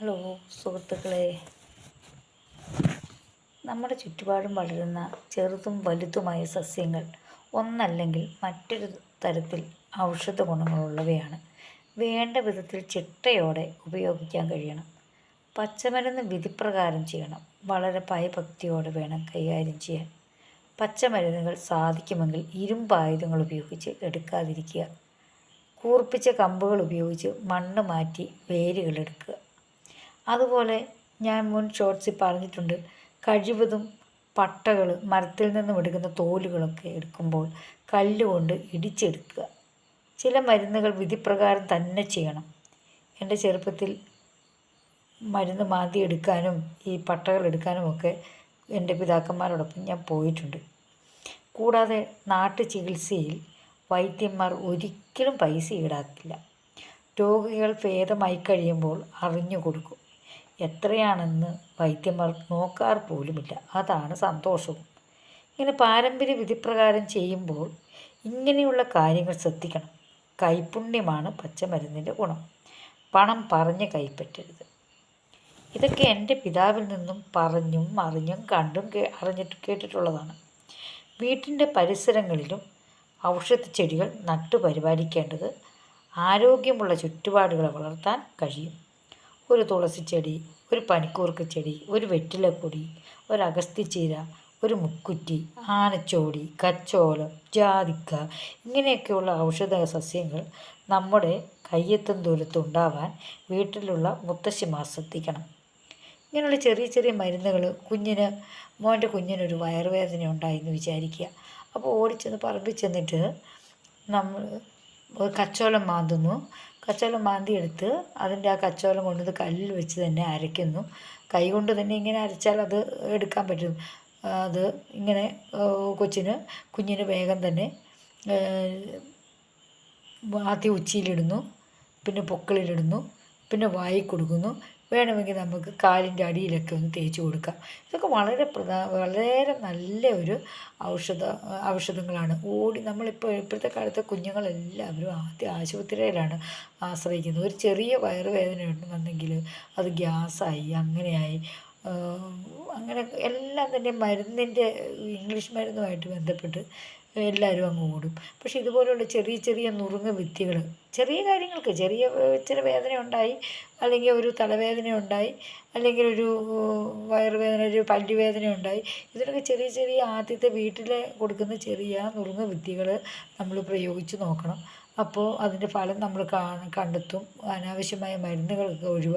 Hello സുഹൃത്തുക്കളെ. നമ്മുടെ ചുറ്റുപാടും വളരുന്ന ചെറുതും വലുതുമായ സസ്യങ്ങൾ ഒന്നല്ലെങ്കിൽ മറ്റൊരു തരത്തിൽ ഔഷധ ഗുണങ്ങളുള്ളവയാണ്. വേണ്ട വിധത്തിൽ ചിട്ടയോടെ ഉപയോഗിക്കാൻ കഴിയണം. പച്ചമരുന്ന് വിധിപ്രകാരം ചെയ്യണം. വളരെ ഭയഭക്തിയോടെ വേണം കൈകാര്യം ചെയ്യാൻ. പച്ചമരുന്നുകൾ സാധിക്കുമെങ്കിൽ ഇരുമ്പായുധങ്ങൾ ഉപയോഗിച്ച് എടുക്കാതിരിക്കുക. കൂർപ്പിച്ച കമ്പുകൾ ഉപയോഗിച്ച് മണ്ണ് മാറ്റി വേരുകൾ എടുക്കുക. അതുപോലെ ഞാൻ മുൻ ഷോർട്സിൽ പറഞ്ഞിട്ടുണ്ട്. കഴിവതും പട്ടകൾ മരത്തിൽ നിന്നും എടുക്കുന്ന തോലുകളൊക്കെ എടുക്കുമ്പോൾ കല്ലുകൊണ്ട് ഇടിച്ചെടുക്കുക. ചില മരുന്നുകൾ വിധിപ്രകാരം തന്നെ ചെയ്യണം. എന്റെ ചെറുപ്പത്തിൽ മരുന്ന് മാന്തി എടുക്കാനും ഈ പട്ടകൾ എടുക്കാനും ഒക്കെ എന്റെ പിതാക്കന്മാരോടൊപ്പം ഞാൻ പോയിട്ടുണ്ട്. കൂടാതെ നാട്ടു ചികിത്സയിൽ വൈദ്യന്മാർ ഒരിക്കലും പൈസ ഈടാക്കില്ല. രോഗികൾ ഭേദമായി കഴിയുമ്പോൾ അറിഞ്ഞു കൊടുക്കും. എത്രയാണെന്ന് വൈദ്യന്മാർ നോക്കാർ പോലുമില്ല. അതാണ് സന്തോഷവും. ഇങ്ങനെ പാരമ്പര്യ വിധിപ്രകാരം ചെയ്യുമ്പോൾ ഇങ്ങനെയുള്ള കാര്യങ്ങൾ ശ്രദ്ധിക്കണം. കൈപുണ്യമാണ് പച്ചമരുന്നിന്റെ ഗുണം. പണം പറഞ്ഞ് കൈപ്പറ്റരുത്. ഇതൊക്കെ എന്റെ പിതാവിൽ നിന്നും പറഞ്ഞും അറിഞ്ഞും കണ്ടും കേ അറിഞ്ഞിട്ട് കേട്ടിട്ടുള്ളതാണ്. വീട്ടിന്റെ പരിസരങ്ങളിലും ഔഷധച്ചെടികൾ നട്ടു പരിപാലിക്കേണ്ടത് ആരോഗ്യമുള്ള ചുറ്റുപാടുകളെ വളർത്താൻ കഴിയും. ഒരു തുളസി ചെടി ഒരു പനിക്കൂർക്ക ചെടി ഒരു വെറ്റിലക്കൊടി ഒരു അഗസ്ത്യച്ചീര ഒരു മുക്കുറ്റി ആനച്ചോടി കച്ചോലം ജാതിക്ക ഇങ്ങനെയൊക്കെയുള്ള ഔഷധ സസ്യങ്ങൾ നമ്മുടെ കയ്യെത്തും ദൂരത്തുണ്ടാവാൻ വീട്ടിലുള്ള മുത്തശ്ശിമാർ ശ്രദ്ധിക്കണം ഇങ്ങനെയുള്ള ചെറിയ ചെറിയ മരുന്നുകൾ കുഞ്ഞിന് മോന്റെ കുഞ്ഞിനൊരു വയറുവേദന ഉണ്ടായി എന്ന് വിചാരിക്കുക. അപ്പോൾ ഓടിച്ചെന്ന് പറമ്പിൽ ചെന്നിട്ട് നമ്മൾ കച്ചോലം മാന്തുന്നു. കച്ചോലം മാന്തി എടുത്ത് അതിന്റെ ആ കച്ചോലം കൊണ്ടുവന്ന് കല്ലിൽ വെച്ച് തന്നെ അരയ്ക്കുന്നു. കൈ കൊണ്ട് തന്നെ ഇങ്ങനെ അരച്ചാൽ അത് എടുക്കാൻ പറ്റും. അത് ഇങ്ങനെ കൊച്ചിന് കുഞ്ഞിന് വേഗം തന്നെ ആദ്യം ഉച്ചിയിലിടുന്നു പിന്നെ പൊക്കിളിലിടുന്നു. പിന്നെ വായി കൊടുക്കുന്നു. വേണമെങ്കിൽ നമുക്ക് കാലിന്റെ അടിയിലൊക്കെ ഒന്ന് തേച്ച് കൊടുക്കാം. ഇതൊക്കെ വളരെ പ്രധാ വളരെ നല്ല ഒരു ഔഷധ ഔഷധങ്ങളാണ്. ഓടി നമ്മളിപ്പോൾ ഇപ്പോഴത്തെ കാലത്തെ കുഞ്ഞുങ്ങളെല്ലാവരും ആദ്യം ആശുപത്രിയിലാണ് ആശ്രയിക്കുന്നത്. ഒരു ചെറിയ വയറുവേദന ഉണ്ടെന്നുണ്ടെങ്കിൽ അത് ഗ്യാസായി അങ്ങനെയായി. അങ്ങനെ എല്ലാം തന്നെ മരുന്നിന്റെ ഇംഗ്ലീഷ് മരുന്നുമായിട്ട് ബന്ധപ്പെട്ട് എല്ലാവരും അങ്ങ് ഓടും പക്ഷേ ഇതുപോലുള്ള ചെറിയ ചെറിയ നുറുങ്ങ് വിത്തികൾ ചെറിയ കാര്യങ്ങൾക്ക് ചെറിയ ഇച്ചിരി വേദന ഉണ്ടായി അല്ലെങ്കിൽ ഒരു തലവേദന ഉണ്ടായി അല്ലെങ്കിൽ ഒരു വയറുവേദന ഒരു പല്ലുവേദന ഉണ്ടായി ഇതിനൊക്കെ ചെറിയ ചെറിയ ആദ്യത്തെ വീട്ടിൽ കൊടുക്കുന്ന ചെറിയ നുറുങ്ങ് വിദ്യകൾ നമ്മൾ പ്രയോഗിച്ച് നോക്കണം. അപ്പോൾ അതിന്റെ ഫലം നമ്മൾ കണ്ടെത്തും. അനാവശ്യമായ മരുന്നുകളൊക്കെ ഒഴിവാക്കും